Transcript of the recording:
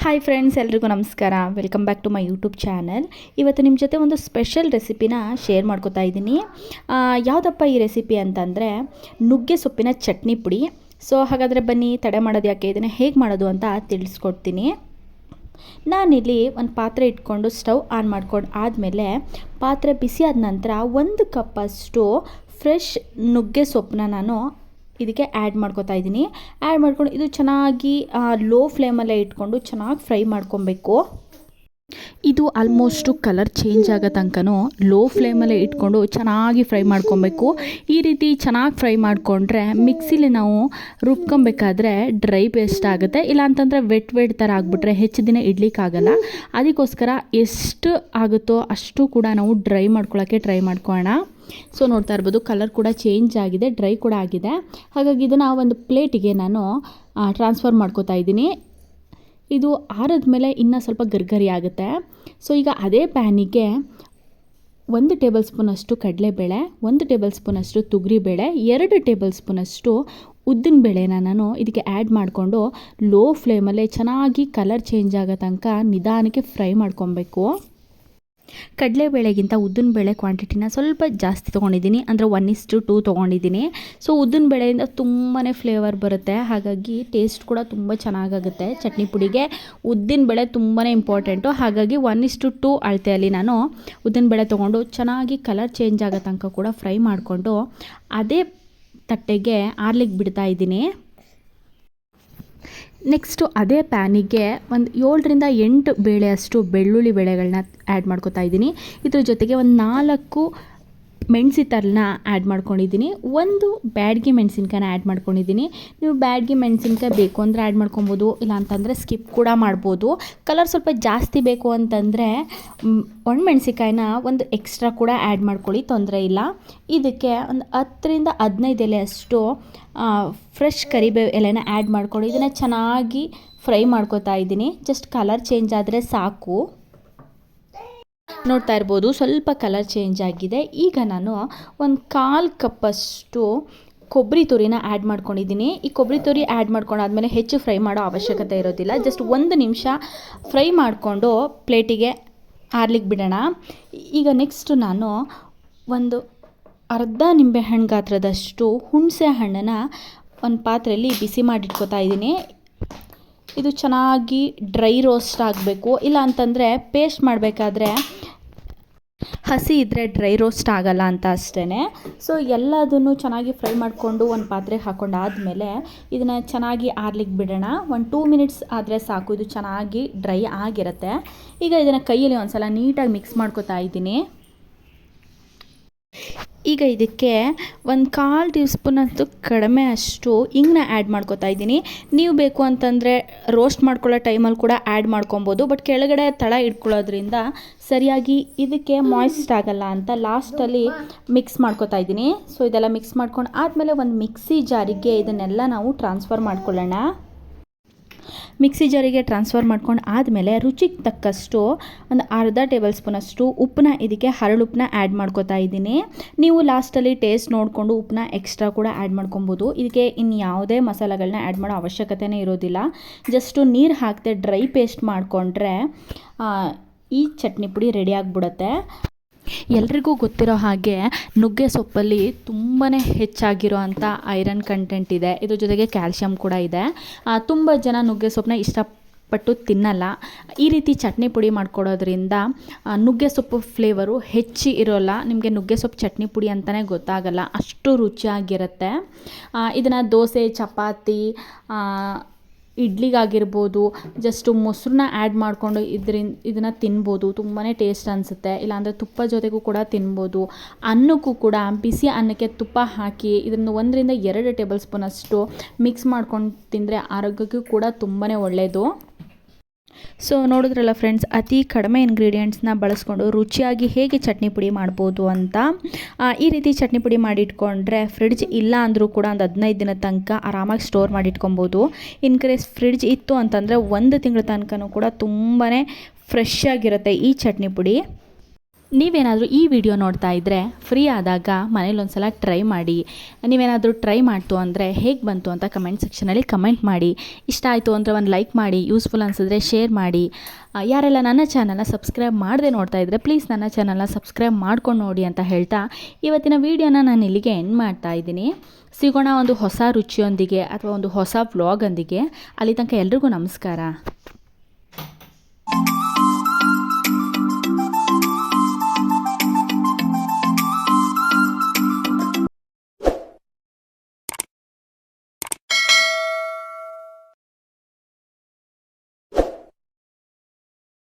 Hi friends ಎಲ್ರಿಗೂ ನಮಸ್ಕಾರ. Welcome back to my YouTube channel ಇವತ್ತು ನಿಮ್ಮ ಜೊತೆ ಒಂದು ಸ್ಪೆಷಲ್ ರೆಸಿಪಿನ ಶೇರ್ ಮಾಡ್ಕೋತಾ ಇದ್ದೀನಿ. ಯಾವುದಪ್ಪ ಈ ರೆಸಿಪಿ ಅಂತಂದರೆ ನುಗ್ಗೆ ಸೊಪ್ಪಿನ ಚಟ್ನಿ ಪುಡಿ. ಸೊ ಹಾಗಾದರೆ ಬನ್ನಿ, ತಡೆ ಮಾಡೋದು ಯಾಕೆ, ಇದನ್ನು ಹೇಗೆ ಮಾಡೋದು ಅಂತ ತಿಳಿಸ್ಕೊಡ್ತೀನಿ. ನಾನಿಲ್ಲಿ ಒಂದು ಪಾತ್ರೆ ಇಟ್ಕೊಂಡು ಸ್ಟವ್ ಆನ್ ಮಾಡ್ಕೊಂಡು ಆದಮೇಲೆ ಪಾತ್ರೆ ಬಿಸಿ ಆದ ನಂತರ ಒಂದು ಕಪ್ಪಷ್ಟು ಫ್ರೆಶ್ ನುಗ್ಗೆ ಸೊಪ್ಪನ್ನ ನಾನು ಇದಕ್ಕೆ ಆ್ಯಡ್ ಮಾಡ್ಕೊತಾ ಇದ್ದೀನಿ. ಆ್ಯಡ್ ಮಾಡ್ಕೊಂಡು ಇದು ಚೆನ್ನಾಗಿ ಲೋ ಫ್ಲೇಮಲ್ಲೇ ಇಟ್ಕೊಂಡು ಚೆನ್ನಾಗಿ ಫ್ರೈ ಮಾಡ್ಕೊಬೇಕು. ಇದು ಆಲ್ಮೋಸ್ಟು ಕಲರ್ ಚೇಂಜ್ ಆಗೋ ತನಕನೂ ಲೋ ಫ್ಲೇಮಲ್ಲೇ ಇಟ್ಕೊಂಡು ಚೆನ್ನಾಗಿ ಫ್ರೈ ಮಾಡ್ಕೊಬೇಕು. ಈ ರೀತಿ ಚೆನ್ನಾಗಿ ಫ್ರೈ ಮಾಡಿಕೊಂಡ್ರೆ ಮಿಕ್ಸಿಲಿ ನಾವು ರುಬ್ಕೊಬೇಕಾದ್ರೆ ಡ್ರೈ ಪೇಸ್ಟ್ ಆಗುತ್ತೆ. ಇಲ್ಲ ಅಂತಂದರೆ ವೆಟ್ ವೆಟ್ ಥರ ಆಗಿಬಿಟ್ರೆ ಹೆಚ್ಚು ದಿನ ಇಡ್ಲಿಕ್ಕಾಗಲ್ಲ. ಅದಕ್ಕೋಸ್ಕರ ಎಷ್ಟು ಆಗುತ್ತೋ ಅಷ್ಟು ಕೂಡ ನಾವು ಡ್ರೈ ಮಾಡ್ಕೊಳ್ಳೋಕ್ಕೆ ಟ್ರೈ ಮಾಡ್ಕೊಳ್ಳೋಣ ಸೊ ನೋಡ್ತಾ ಇರ್ಬೋದು ಕಲರ್ ಕೂಡ ಚೇಂಜ್ ಆಗಿದೆ ಡ್ರೈ ಕೂಡ ಆಗಿದೆ. ಹಾಗಾಗಿ ಇದನ್ನು ಒಂದು ಪ್ಲೇಟಿಗೆ ನಾನು ಟ್ರಾನ್ಸ್ಫರ್ ಮಾಡ್ಕೋತಾ ಇದ್ದೀನಿ. ಇದು ಆರಿದ ಮೇಲೆ ಇನ್ನೂ ಸ್ವಲ್ಪ ಗರ್ಗರಿ ಆಗುತ್ತೆ. ಸೊ ಈಗ ಅದೇ ಪ್ಯಾನಿಗೆ ಒಂದು ಟೇಬಲ್ ಸ್ಪೂನಷ್ಟು ಕಡಲೆಬೇಳೆ, ಒಂದು ಟೇಬಲ್ ಸ್ಪೂನಷ್ಟು ತೊಗರಿಬೇಳೆ, ಎರಡು ಟೇಬಲ್ ಸ್ಪೂನಷ್ಟು ಉದ್ದಿನ ಬೇಳೆನ ನಾನು ಇದಕ್ಕೆ ಆ್ಯಡ್ ಮಾಡಿಕೊಂಡು ಲೋ ಫ್ಲೇಮಲ್ಲೇ ಚೆನ್ನಾಗಿ ಕಲರ್ ಚೇಂಜ್ ಆಗೋ ತನಕ ನಿಧಾನಕ್ಕೆ ಫ್ರೈ ಮಾಡ್ಕೊಬೇಕು. ಕಡಲೆಬೇಳೆಗಿಂತ ಉದ್ದಿನ ಬೇಳೆ ಕ್ವಾಂಟಿಟಿನ ಸ್ವಲ್ಪ ಜಾಸ್ತಿ ತೊಗೊಂಡಿದ್ದೀನಿ. ಅಂದರೆ ಒನ್ ಇಸ್ಟು ಟೂ ತೊಗೊಂಡಿದ್ದೀನಿ. ಸೊ ಉದ್ದಿನ ಬೇಳೆಯಿಂದ ತುಂಬಾ ಫ್ಲೇವರ್ ಬರುತ್ತೆ. ಹಾಗಾಗಿ ಟೇಸ್ಟ್ ಕೂಡ ತುಂಬ ಚೆನ್ನಾಗಾಗುತ್ತೆ ಚಟ್ನಿ ಪುಡಿಗೆ. ಉದ್ದಿನ ಬೇಳೆ ತುಂಬಾ ಇಂಪಾರ್ಟೆಂಟು ಹಾಗಾಗಿ ಒನ್ ಇಸ್ಟು ಟೂ ಅಳತೆಯಲ್ಲಿ ನಾನು ಉದ್ದಿನ ಬೇಳೆ ತೊಗೊಂಡು ಚೆನ್ನಾಗಿ ಕಲರ್ ಚೇಂಜ್ ಆಗೋ ತನಕ ಕೂಡ ಫ್ರೈ ಮಾಡಿಕೊಂಡು ಅದೇ ತಟ್ಟೆಗೆ ಆರ್ಲಿಕ್ಕೆ ಬಿಡ್ತಾ ಇದ್ದೀನಿ. ನೆಕ್ಸ್ಟು ಅದೇ ಪ್ಯಾನಿಗೆ ಒಂದು ಏಳರಿಂದ ಎಂಟು ಬೇಳೆಯಷ್ಟು ಬೆಳ್ಳುಳ್ಳಿ ಬೆಳೆಗಳನ್ನ ಆ್ಯಡ್ ಮಾಡ್ಕೋತಾ ಇದ್ದೀನಿ. ಇದ್ರ ಜೊತೆಗೆ ಒಂದು ನಾಲ್ಕು ಮೆಣಸಿ ತರನ ಆ್ಯಡ್ ಮಾಡ್ಕೊಂಡಿದ್ದೀನಿ. ಒಂದು ಬ್ಯಾಡ್ಗೆ ಮೆಣಸಿನ್ಕಾಯನ್ನ ಆ್ಯಡ್ ಮಾಡ್ಕೊಂಡಿದ್ದೀನಿ. ನೀವು ಬ್ಯಾಡ್ಗೆ ಮೆಣಸಿನ್ಕಾಯಿ ಬೇಕು ಅಂದರೆ ಆ್ಯಡ್ ಮಾಡ್ಕೊಬೋದು ಇಲ್ಲ ಅಂತಂದರೆ ಸ್ಕಿಪ್ ಕೂಡ ಮಾಡ್ಬೋದು. ಕಲರ್ ಸ್ವಲ್ಪ ಜಾಸ್ತಿ ಬೇಕು ಅಂತಂದರೆ ಒಣ ಮೆಣಸಿನ್ಕಾಯಿನ ಒಂದು ಎಕ್ಸ್ಟ್ರಾ ಕೂಡ ಆ್ಯಡ್ ಮಾಡ್ಕೊಳ್ಳಿ, ತೊಂದರೆ ಇಲ್ಲ. ಇದಕ್ಕೆ ಒಂದು ಹತ್ತರಿಂದ ಹದಿನೈದು ಎಲೆ ಅಷ್ಟು ಫ್ರೆಶ್ ಕರಿಬೇವು ಎಲೆನ ಆ್ಯಡ್ ಮಾಡ್ಕೊಳ್ಳಿ. ಇದನ್ನು ಚೆನ್ನಾಗಿ ಫ್ರೈ ಮಾಡ್ಕೋತಾ ಇದ್ದೀನಿ. ಜಸ್ಟ್ ಕಲರ್ ಚೇಂಜ್ ಆದರೆ ಸಾಕು. ನೋಡ್ತಾ ಇರ್ಬೋದು, ಸ್ವಲ್ಪ ಕಲರ್ ಚೇಂಜ್ ಆಗಿದೆ. ಈಗ ನಾನು ಒಂದು ಕಾಲು ಕಪ್ಪಷ್ಟು ಕೊಬ್ಬರಿ ತುರಿನ ಆ್ಯಡ್ ಮಾಡ್ಕೊಂಡಿದ್ದೀನಿ. ಈ ಕೊಬ್ಬರಿ ತುರಿ ಆ್ಯಡ್ ಮಾಡ್ಕೊಂಡಾದ್ಮೇಲೆ ಹೆಚ್ಚು ಫ್ರೈ ಮಾಡೋ ಅವಶ್ಯಕತೆ ಇರೋದಿಲ್ಲ. ಜಸ್ಟ್ ಒಂದು ನಿಮಿಷ ಫ್ರೈ ಮಾಡಿಕೊಂಡು ಪ್ಲೇಟಿಗೆ ಆರ್ಲಿಕ್ಕೆ ಬಿಡೋಣ. ಈಗ ನೆಕ್ಸ್ಟು ನಾನು ಒಂದು ಅರ್ಧ ನಿಂಬೆಹಣ್ಣು ಗಾತ್ರದಷ್ಟು ಹುಣಸೆ ಹಣ್ಣನ್ನು ಒಂದು ಪಾತ್ರೆಯಲ್ಲಿ ಬಿಸಿ ಮಾಡಿಟ್ಕೋತಾ ಇದ್ದೀನಿ. ಇದು ಚೆನ್ನಾಗಿ ಡ್ರೈ ರೋಸ್ಟ್ ಆಗಬೇಕು. ಇಲ್ಲ ಅಂತಂದರೆ ಪೇಸ್ಟ್ ಮಾಡಬೇಕಾದ್ರೆ ಹಸಿ ಇದ್ದರೆ ಡ್ರೈ ರೋಸ್ಟ್ ಆಗಲ್ಲ ಅಂತ ಅಷ್ಟೇ ಸೊ ಎಲ್ಲದನ್ನು ಚೆನ್ನಾಗಿ ಫ್ರೈ ಮಾಡಿಕೊಂಡು ಒಂದು ಪಾತ್ರೆಗೆ ಹಾಕೊಂಡು ಆದಮೇಲೆ ಇದನ್ನು ಚೆನ್ನಾಗಿ ಆರ್ಲಿಕ್ಕೆ ಬಿಡೋಣ. ಒಂದು ಟೂ ಮಿನಿಟ್ಸ್ ಆದರೆ ಸಾಕು, ಇದು ಚೆನ್ನಾಗಿ ಡ್ರೈ ಆಗಿರುತ್ತೆ. ಈಗ ಇದನ್ನು ಕೈಯಲ್ಲಿ ಒಂದು ಸಲ ನೀಟಾಗಿ ಮಿಕ್ಸ್ ಮಾಡ್ಕೋತಾ ಇದ್ದೀನಿ. ಈಗ ಇದಕ್ಕೆ ಒಂದು ಕಾಲು ಟೀ ಅಂತೂ ಕಡಿಮೆ ಅಷ್ಟು ಹಿಂಗನ್ನ ಆ್ಯಡ್ ಮಾಡ್ಕೊತಾ ಇದ್ದೀನಿ. ನೀವು ಬೇಕು ಅಂತಂದರೆ ರೋಸ್ಟ್ ಮಾಡ್ಕೊಳ್ಳೋ ಟೈಮಲ್ಲಿ ಕೂಡ ಆ್ಯಡ್ ಮಾಡ್ಕೊಬೋದು. ಬಟ್ ಕೆಳಗಡೆ ತಳ ಇಟ್ಕೊಳ್ಳೋದ್ರಿಂದ ಸರಿಯಾಗಿ ಇದಕ್ಕೆ ಮಾಯ್ಸ್ಟ್ ಆಗಲ್ಲ ಅಂತ ಲಾಸ್ಟಲ್ಲಿ ಮಿಕ್ಸ್ ಮಾಡ್ಕೊತಾ ಇದ್ದೀನಿ. ಸೊ ಇದೆಲ್ಲ ಮಿಕ್ಸ್ ಮಾಡ್ಕೊಂಡು ಆದಮೇಲೆ ಒಂದು ಮಿಕ್ಸಿ ಜಾರಿಗೆ ಇದನ್ನೆಲ್ಲ ನಾವು ಟ್ರಾನ್ಸ್ಫರ್ ಮಾಡ್ಕೊಳ್ಳೋಣ. ಮಿಕ್ಸಿ ಜಾರಿಗೆ ಟ್ರಾನ್ಸ್ಫರ್ ಮಾಡ್ಕೊಂಡು ಆದಮೇಲೆ ರುಚಿಗೆ ತಕ್ಕಷ್ಟು ಒಂದು ಅರ್ಧ ಟೇಬಲ್ ಸ್ಪೂನಷ್ಟು ಉಪ್ಪನ್ನ ಇದಕ್ಕೆ ಹರಳುಪ್ಪನ್ನ ಆ್ಯಡ್ ಮಾಡ್ಕೋತಾ ಇದ್ದೀನಿ. ನೀವು ಲಾಸ್ಟಲ್ಲಿ ಟೇಸ್ಟ್ ನೋಡಿಕೊಂಡು ಉಪ್ಪನ್ನ ಎಕ್ಸ್ಟ್ರಾ ಕೂಡ ಆ್ಯಡ್ ಮಾಡ್ಕೊಬೋದು. ಇದಕ್ಕೆ ಇನ್ನು ಯಾವುದೇ ಮಸಾಲೆಗಳನ್ನ ಆ್ಯಡ್ ಮಾಡೋ ಅವಶ್ಯಕತೆನೇ ಇರೋದಿಲ್ಲ. ಜಸ್ಟು ನೀರು ಹಾಕದೆ ಡ್ರೈ ಪೇಸ್ಟ್ ಮಾಡಿಕೊಂಡ್ರೆ ಈ ಚಟ್ನಿ ಪುಡಿ ರೆಡಿ ಆಗಿಬಿಡುತ್ತೆ. ಎಲ್ರಿಗೂ ಗೊತ್ತಿರೋ ಹಾಗೆ ನುಗ್ಗೆ ಸೊಪ್ಪಲ್ಲಿ ತುಂಬಾ ಹೆಚ್ಚಾಗಿರೋ ಅಂಥ ಐರನ್ ಕಂಟೆಂಟ್ ಇದೆ. ಇದ್ರ ಜೊತೆಗೆ ಕ್ಯಾಲ್ಶಿಯಂ ಕೂಡ ಇದೆ. ತುಂಬ ಜನ ನುಗ್ಗೆ ಸೊಪ್ಪನ್ನ ಇಷ್ಟಪಟ್ಟು ತಿನ್ನಲ್ಲ. ಈ ರೀತಿ ಚಟ್ನಿ ಪುಡಿ ಮಾಡ್ಕೊಡೋದ್ರಿಂದ ನುಗ್ಗೆ ಸೊಪ್ಪು ಫ್ಲೇವರು ಹೆಚ್ಚಿ ಇರೋಲ್ಲ. ನಿಮಗೆ ನುಗ್ಗೆ ಸೊಪ್ಪು ಚಟ್ನಿ ಪುಡಿ ಅಂತಲೇ ಗೊತ್ತಾಗಲ್ಲ. ಅಷ್ಟು ರುಚಿಯಾಗಿರುತ್ತೆ. ಇದನ್ನು ದೋಸೆ, ಚಪಾತಿ ಇಡ್ಲಿಗಾಗಿರ್ಬೋದು ಜಸ್ಟು ಮೊಸರನ್ನ ಆ್ಯಡ್ ಮಾಡಿಕೊಂಡು ಇದರಿಂದ ಇದನ್ನು ತಿನ್ಬೋದು. ತುಂಬಾ ಟೇಸ್ಟ್ ಅನಿಸುತ್ತೆ. ಇಲ್ಲಾಂದರೆ ತುಪ್ಪ ಜೊತೆಗೂ ಕೂಡ ತಿನ್ಬೋದು. ಅನ್ನಕ್ಕೂ ಕೂಡ ಬಿಸಿ ಅನ್ನಕ್ಕೆ ತುಪ್ಪ ಹಾಕಿ ಇದನ್ನು ಒಂದರಿಂದ ಎರಡು ಟೇಬಲ್ ಸ್ಪೂನಷ್ಟು ಮಿಕ್ಸ್ ಮಾಡ್ಕೊಂಡು ತಿಂದರೆ ಆರೋಗ್ಯಕ್ಕೂ ಕೂಡ ತುಂಬಾ ಒಳ್ಳೆಯದು ಸೊ ನೋಡಿದ್ರಲ್ಲ ಫ್ರೆಂಡ್ಸ್ ಅತಿ ಕಡಿಮೆ ಇಂಗ್ರೀಡಿಯೆಂಟ್ಸ್ನ ಬಳಸ್ಕೊಂಡು ರುಚಿಯಾಗಿ ಹೇಗೆ ಚಟ್ನಿ ಪುಡಿ ಮಾಡ್ಬೋದು ಅಂತ ಈ ರೀತಿ ಚಟ್ನಿ ಪುಡಿ ಮಾಡಿಟ್ಕೊಂಡ್ರೆ ಫ್ರಿಡ್ಜ್ ಇಲ್ಲ ಅಂದರೂ ಕೂಡ ಒಂದು ಹದಿನೈದು ದಿನ ತನಕ ಆರಾಮಾಗಿ ಸ್ಟೋರ್ ಮಾಡಿಟ್ಕೊಬೋದು. ಇನ್ ಕೇಸ್ ಫ್ರಿಡ್ಜ್ ಇತ್ತು ಅಂತಂದರೆ ಒಂದು ತಿಂಗಳ ತನಕನೂ ಕೂಡ ತುಂಬಾ ಫ್ರೆಶ್ ಆಗಿರುತ್ತೆ ಈ ಚಟ್ನಿ ಪುಡಿ. ನೀವೇನಾದರೂ ಈ ವಿಡಿಯೋ ನೋಡ್ತಾ ಇದ್ದರೆ ಫ್ರೀ ಆದಾಗ ಮನೇಲಿ ಒಂದ್ಸಲ ಟ್ರೈ ಮಾಡಿ. ನೀವೇನಾದರೂ ಟ್ರೈ ಮಾಡ್ತು ಅಂದರೆ ಹೇಗೆ ಬಂತು ಅಂತ ಕಮೆಂಟ್ ಸೆಕ್ಷನಲ್ಲಿ ಕಮೆಂಟ್ ಮಾಡಿ. ಇಷ್ಟ ಆಯಿತು ಅಂದರೆ ಒಂದು ಲೈಕ್ ಮಾಡಿ ಯೂಸ್ಫುಲ್ ಅನಿಸಿದ್ರೆ ಶೇರ್ ಮಾಡಿ. ಯಾರೆಲ್ಲ ನನ್ನ ಚಾನಲ್ನ ಸಬ್ಸ್ಕ್ರೈಬ್ ಮಾಡದೆ ನೋಡ್ತಾ ಇದ್ದರೆ ಪ್ಲೀಸ್ ನನ್ನ ಚಾನಲ್ನ ಸಬ್ಸ್ಕ್ರೈಬ್ ಮಾಡ್ಕೊಂಡು ನೋಡಿ ಅಂತ ಹೇಳ್ತಾ ಇವತ್ತಿನ ವೀಡಿಯೋನ ನಾನು ಇಲ್ಲಿಗೆ ಎಂಡ್ ಮಾಡ್ತಾ ಇದ್ದೀನಿ. ಸಿಗೋಣ ಒಂದು ಹೊಸ ರುಚಿಯೊಂದಿಗೆ ಅಥವಾ ಒಂದು ಹೊಸ ವ್ಲಾಗೊಂದಿಗೆ ಅಲ್ಲಿ ತನಕ ಎಲ್ರಿಗೂ ನಮಸ್ಕಾರ.